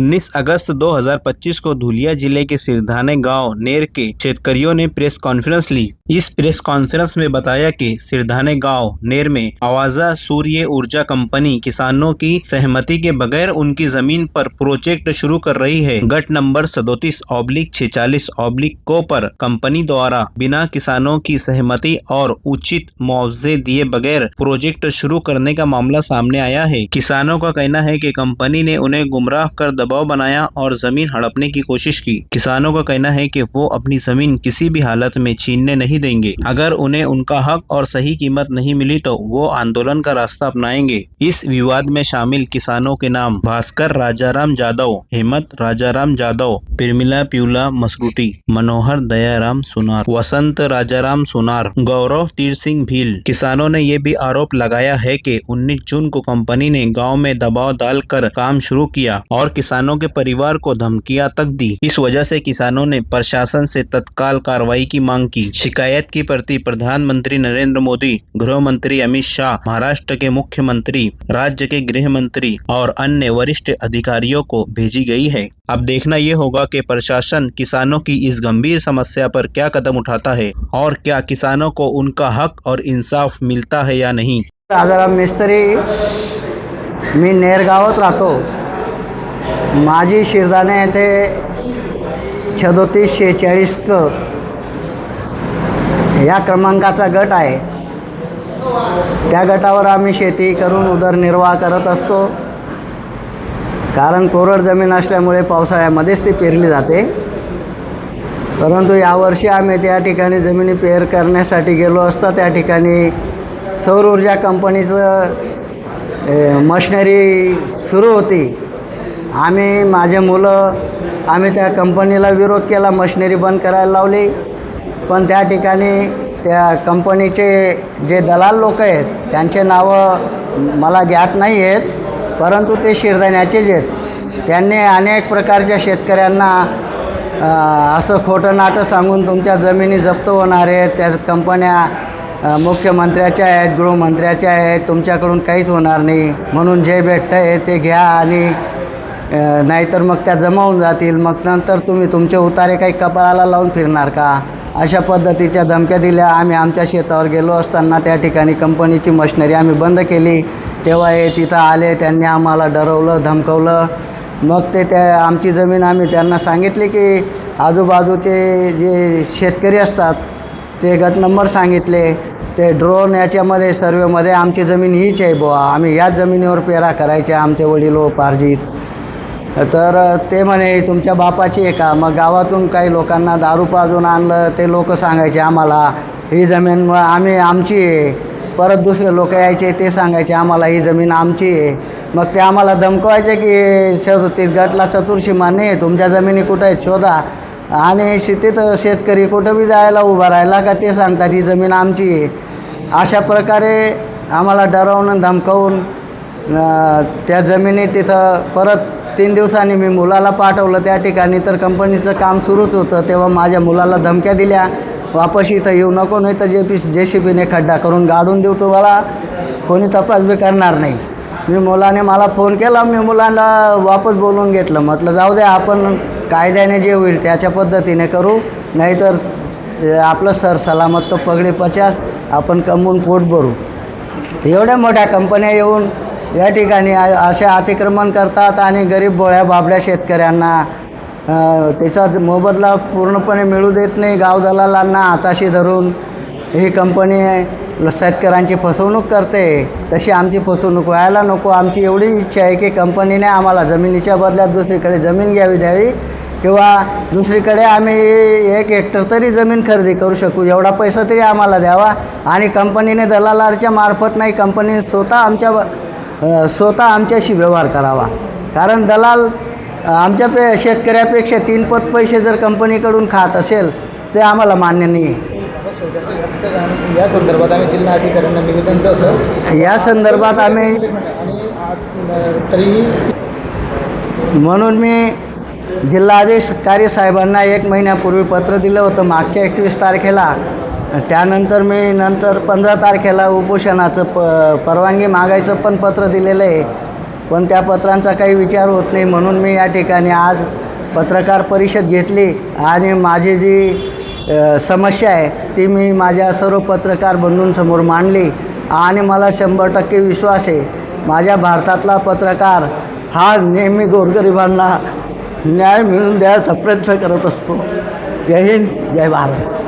19 अगस्त 2025 को धुलिया ज़िले के सिरधाने गाँव नेर के शेतकरियों ने प्रेस कॉन्फ्रेंस ली। इस प्रेस कॉन्फ्रेंस में बताया कि सिरधाने गाँव नेर में आवाजा सूर्य ऊर्जा कंपनी किसानों की सहमति के बगैर उनकी ज़मीन पर प्रोजेक्ट शुरू कर रही है। गट नंबर सदोतीस ऑब्लिक छिचालीस ऑब्लिक को पर कंपनी द्वारा बिना किसानों की सहमति और उचित मुआवजे दिए बगैर प्रोजेक्ट शुरू करने का मामला सामने आया है। किसानों का कहना है की कंपनी ने उन्हें गुमराह कर दबाव बनाया और ज़मीन हड़पने की कोशिश की। किसानों का कहना है कि वो अपनी ज़मीन किसी भी हालत में छीनने नहीं देंगे। अगर उन्हें उनका हक और सही कीमत नहीं मिली तो वो आंदोलन का रास्ता अपनाएँगे। इस विवाद में शामिल किसानों के नाम भास्कर राजाराम जादव, हेमंत राजाराम जादव, प्रमिला प्यूला मसरूटी, मनोहर दयाराम सुनार, वसंत राजाराम सुनार, गौरव तीर सिंह भील। किसानों ने ये भी आरोप लगाया है कि 19 जून को कंपनी ने गाँव में दबाव डालकर काम शुरू किया और किसानों के परिवार को धमकियाँ तक दी। इस वजह से किसानों ने प्रशासन से तत्काल कार्रवाई की मांग की। शिकायत की प्रति प्रधानमंत्री नरेंद्र मोदी गृह मंत्री अमित शाह, महाराष्ट्र के मुख्यमंत्री, राज्य के गृह मंत्री और अन्य वरिष्ठ अधिकारियों को भेजी गई है। अब देखना ये होगा कि प्रशासन किसानों की इस गंभीर समस्या पर क्या कदम उठाता है और क्या किसानों को उनका हक और इंसाफ मिलता है या नहीं। राजाराम मिस्त्री मी नेरगावात राहतो माझी शिरदाणे येथे छदोतीस शेहेचाळीस क या क्रमांकाचा गट आहे. त्या गटावर आम्ही शेती करून उदरनिर्वाह करत असतो. कारण कोरड जमीन असल्यामुळे पावसाळ्यामध्येच ती पेरली जाते. परंतु यावर्षी आम्ही त्या ठिकाणी जमिनी पेर करण्यासाठी गेलो असता त्या ठिकाणी सौर ऊर्जा कंपनीचं मशिनरी सुरू होती. आम्ही माझे मुलं आम्ही त्या कंपनीला विरोध केला मशिनरी बंद करायला लावली. पण त्या ठिकाणी त्या कंपनीचे जे दलाल लोक आहेत त्यांचे नावं मला ज्ञात नाही आहेत परंतु ते शिरदाण्याचेच आहेत. त्यांनी अनेक प्रकारच्या शेतकऱ्यांना असं खोटं नाटं सांगून तुमच्या जमिनी जप्त होणार आहेत त्या कंपन्या मुख्यमंत्र्याच्या आहेत गृहमंत्र्याच्या आहेत तुमच्याकडून काहीच होणार नाही. म्हणून जे भेटतं आहे ते घ्या आणि नाहीतर मग त्या जमा होऊन जातील. मग नंतर तुम्ही तुमचे उतारे काही कपाळाला लावून फिरणार का? अशा पद्धतीच्या धमक्या दिल्या. आम्ही आमच्या शेतावर गेलो असताना त्या ठिकाणी कंपनीची मशिनरी आम्ही बंद केली. तेव्हा हे तिथं आले त्यांनी आम्हाला डरवलं धमकवलं. मग ते त्या आमची जमीन आम्ही त्यांना सांगितली की आजूबाजूचे जे शेतकरी असतात ते गट नंबर सांगितले. ते ड्रोन याच्यामध्ये सर्वेमध्ये आमची जमीन हीच आहे बुवा. आम्ही याच जमिनीवर पेरा करायचे आमचे वडील पारजीत. तर ते म्हणे तुमच्या बापाची आहे का? मग गावातून काही लोकांना दारू पाजून आणलं ते लोक सांगायचे आम्हाला ही जमीन मग आम्ही आमची आहे. परत दुसरे लोक यायचे ते सांगायचे आम्हाला ही जमीन आमची आहे. मग ते आम्हाला धमकवायचे की शेवटी गटला चतुर्शी मान्य आहे तुमच्या जमिनी कुठं आहेत? शोधा. आणि शेतीत शेतकरी कुठं बी जायला उभा राहिला का ते सांगतात ही जमीन आमची आहे. अशा प्रकारे आम्हाला डरवून धमकावून त्या जमिनी तिथं परत तीन दिवसांनी मी मुलाला पाठवलं. त्या ठिकाणी तर कंपनीचं काम सुरूच होतं. तेव्हा माझ्या मुलाला धमक्या दिल्या. वापस इथं येऊ नको नाही तर जे पी जे सी बीने खड्डा करून गाडून देऊ तुम्हाला. कोणी तपास बी करणार नाही. मी मुलाने मला फोन केला. मी मुलांना वापस बोलून घेतलं. म्हटलं जाऊ द्या आपण कायद्याने जे होईल त्याच्या पद्धतीने करू. नाहीतर आपलं सर सलामत तो पगडी पचास. आपण कमवून पोट भरू. एवढ्या मोठ्या कंपन्या येऊन या ठिकाणी असे अतिक्रमण करतात आणि गरीब बोळ्या बाबड्या शेतकऱ्यांना त्याचा मोबदला पूर्णपणे मिळू देत नाही. गाव दलालांना हाताशी धरून ही कंपनी शेतकऱ्यांची फसवणूक करते. तशी आमची फसवणूक व्हायला नको. आमची एवढी इच्छा आहे की कंपनीने आम्हाला जमिनीच्या बदल्यात दुसरीकडे जमीन घ्यावी द्यावी किंवा दुसरीकडे आम्ही एक हेक्टर तरी जमीन खरेदी करू शकू. एवढा पैसा तरी आम्हाला द्यावा. आणि कंपनीने दलालाच्या मार्फत नाही कंपनीने स्वतः आमच्या स्वतः आमच्याशी व्यवहार करावा. कारण दलाल आमच्या पे शेतकऱ्यापेक्षा तीन पट पैसे जर कंपनीकडून खात असेल ते आम्हाला मान्य नाही आहे या संदर्भात आम्ही जिल्हा अधिकाऱ्यांना निवेदन करतो. या संदर्भात आम्ही तरीही म्हणून मी जिल्हाधिकारी साहेबांना एक महिन्यापूर्वी पत्र दिलं होतं. मागच्या एकवीस तारखेला त्यानंतर मी नंतर पंधरा तारखेला उपोषणाचं प परवानगी मागायचं पण पत्र दिलेलं आहे. पण त्या पत्रांचा काही विचार होत नाही. म्हणून मी या ठिकाणी आज पत्रकार परिषद घेतली आणि माझी जी समस्या आहे ती मी माझ्या सर्व पत्रकार बंधूंसमोर मांडली. आणि मला शंभर टक्के विश्वास आहे माझ्या भारतातला पत्रकार हा नेहमी गोरगरिबांना न्याय मिळवून द्यायचा प्रयत्न करत असतो. जय हिंद जय भारत.